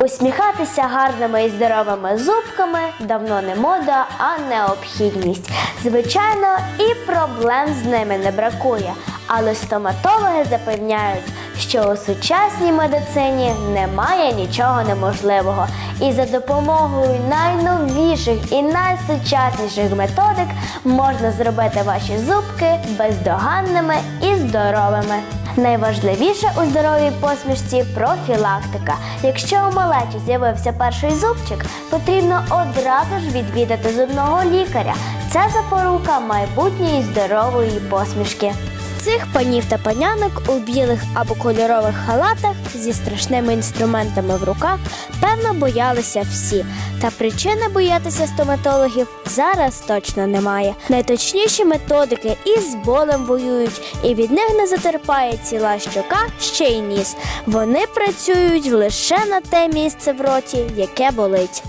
Усміхатися гарними і здоровими зубками давно не мода, а необхідність. Звичайно, і проблем з ними не бракує. Але стоматологи запевняють, що у сучасній медицині немає нічого неможливого. І за допомогою найновіших і найсучасніших методик можна зробити ваші зубки бездоганними і здоровими. Найважливіше у здоровій посмішці профілактика. Якщо у малечі з'явився перший зубчик, потрібно одразу ж відвідати зубного лікаря. Це запорука майбутньої здорової посмішки. Цих панів та панянок у білих або кольорових халатах зі страшними інструментами в руках певно боялися всі. Та причини боятися стоматологів зараз точно немає. Найточніші методики і з болем воюють, і від них не затерпає ціла щока, ще й ніс. Вони працюють лише на те місце в роті, яке болить.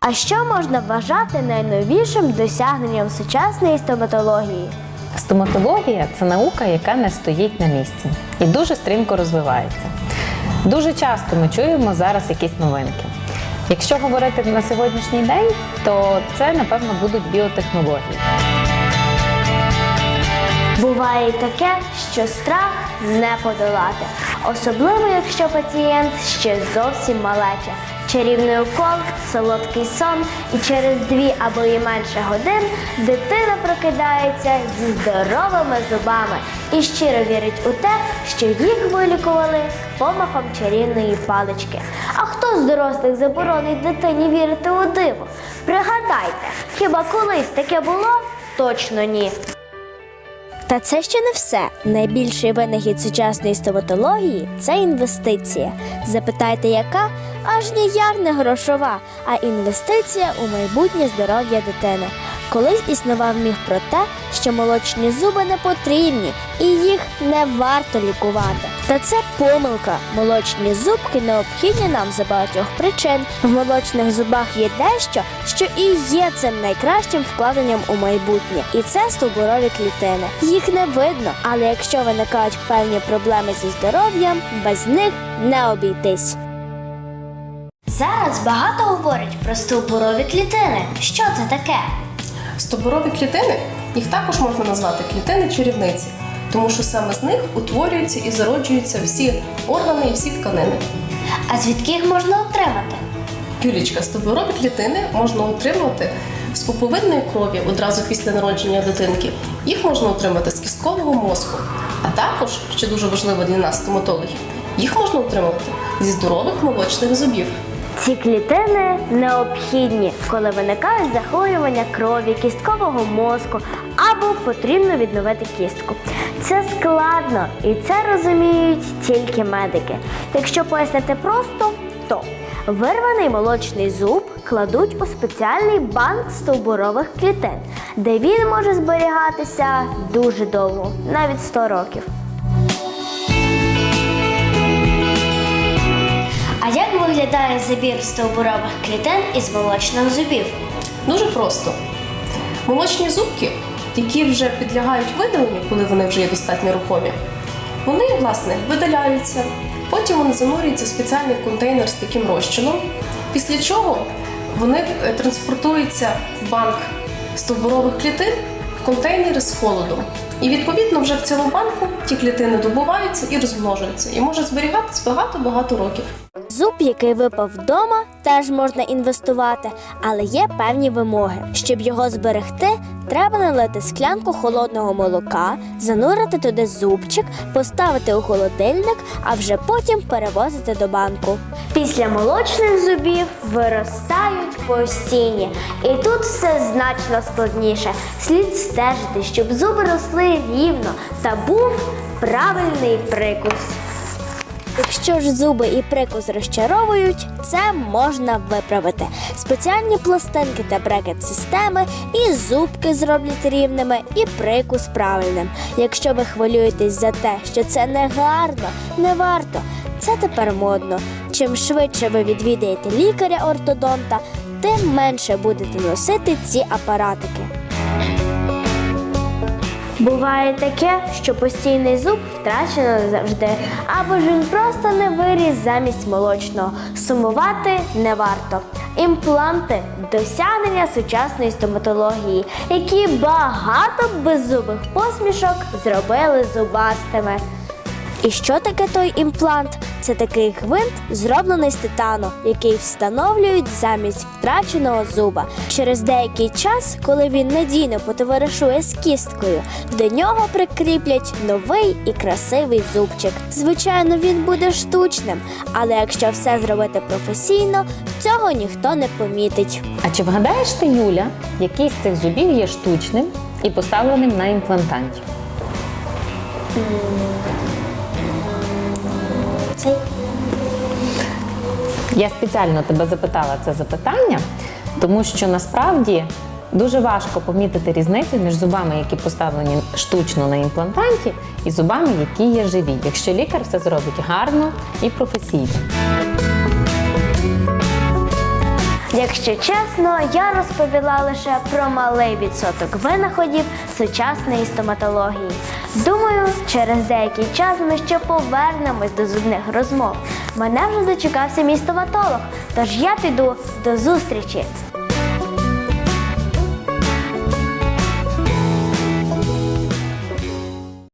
А що можна вважати найновішим досягненням сучасної стоматології? Стоматологія це наука, яка не стоїть на місці і дуже стрімко розвивається. Дуже часто ми чуємо зараз якісь новинки. Якщо говорити на сьогоднішній день, то це напевно будуть біотехнології. Буває таке, що страх не подолати, особливо якщо пацієнт ще зовсім малеча. Чарівний укол, солодкий сон, і через дві або і менше годин дитина прокидається зі здоровими зубами і щиро вірить у те, що їх вилікували помахом чарівної палички. А хто з дорослих заборонить дитині вірити у диво? Пригадайте, хіба колись таке було? Точно ні. Та це ще не все. Найбільший винахід сучасної стоматології це інвестиція. Запитайте, яка? Аж ніяк не грошова, а інвестиція у майбутнє здоров'я дитини. Колись існував міф про те, що молочні зуби не потрібні і їх не варто лікувати. Та це помилка. Молочні зубки необхідні нам за багатьох причин. В молочних зубах є дещо, що і є цим найкращим вкладенням у майбутнє, і це стовбурові клітини. Їх не видно, але якщо виникають певні проблеми зі здоров'ям, без них не обійтись. Зараз багато говорять про стовбурові клітини. Що це таке? Стовбурові клітини їх також можна назвати клітини чарівниці, тому що саме з них утворюються і зароджуються всі органи і всі тканини. А звідки їх можна отримати? Юлічка, стовбурові клітини можна отримати з пуповинної крові одразу після народження дитинки. Їх можна отримати з кісткового мозку, а також, що дуже важливо для нас, стоматологів, їх можна отримати зі здорових молочних зубів. Ці клітини необхідні, коли виникають захворювання крові, кісткового мозку або потрібно відновити кістку. Це складно і це розуміють тільки медики. Якщо пояснити просто, то вирваний молочний зуб кладуть у спеціальний банк стовбурових клітин, де він може зберігатися дуже довго, навіть 100 років. А як виглядає забір стовбурових клітин із молочних зубів? Дуже просто. Молочні зубки, які вже підлягають видаленню, коли вони вже є достатньо рухомі, вони, власне, видаляються, потім вони занурюються в спеціальний контейнер з таким розчином, після чого вони е, транспортуються в банк стовбурових клітин в контейнери з холодом. І відповідно вже в цьому банку ті клітини добуваються і розмножуються, і можуть зберігатись багато-багато років. Зуб, який випав вдома, теж можна інвестувати, але є певні вимоги. Щоб його зберегти, треба налити склянку холодного молока, занурити туди зубчик, поставити у холодильник, а вже потім перевозити до банку. Після молочних зубів виростають постійні, і тут все значно складніше. Слід стежити, щоб зуби росли рівно та був правильний прикус. Якщо ж зуби і прикус розчаровують, це можна виправити. Спеціальні пластинки та брекет-системи і зубки зроблять рівними, і прикус правильним. Якщо ви хвилюєтесь за те, що це не гарно, не варто. Це тепер модно. Чим швидше ви відвідаєте лікаря-ортодонта, тим менше будете носити ці апаратики. Буває таке, що постійний зуб втрачено назавжди, або ж він просто не виріс замість молочного. Сумувати не варто. Імпланти досягнення сучасної стоматології, які багато беззубих посмішок зробили зубастими. І що таке той імплант? Це такий гвинт, зроблений з титану, який встановлюють замість втраченого зуба. Через деякий час, коли він надійно потоваришує з кісткою, до нього прикріплять новий і красивий зубчик. Звичайно, він буде штучним, але якщо все зробити професійно, цього ніхто не помітить. А чи вгадаєш ти, Юля, який з цих зубів є штучним і поставленим на імплантанті? Цей Я спеціально тебе запитала це запитання, тому що насправді дуже важко помітити різницю між зубами, які поставлені штучно на імплантанті, і зубами, які є живі, якщо лікар все зробить гарно і професійно. Якщо чесно, я розповіла лише про малий відсоток винаходів сучасної стоматології. Думаю, через деякий час ми ще повернемось до зубних розмов. Мене вже дочекався мій стоматолог, тож я піду до зустрічі.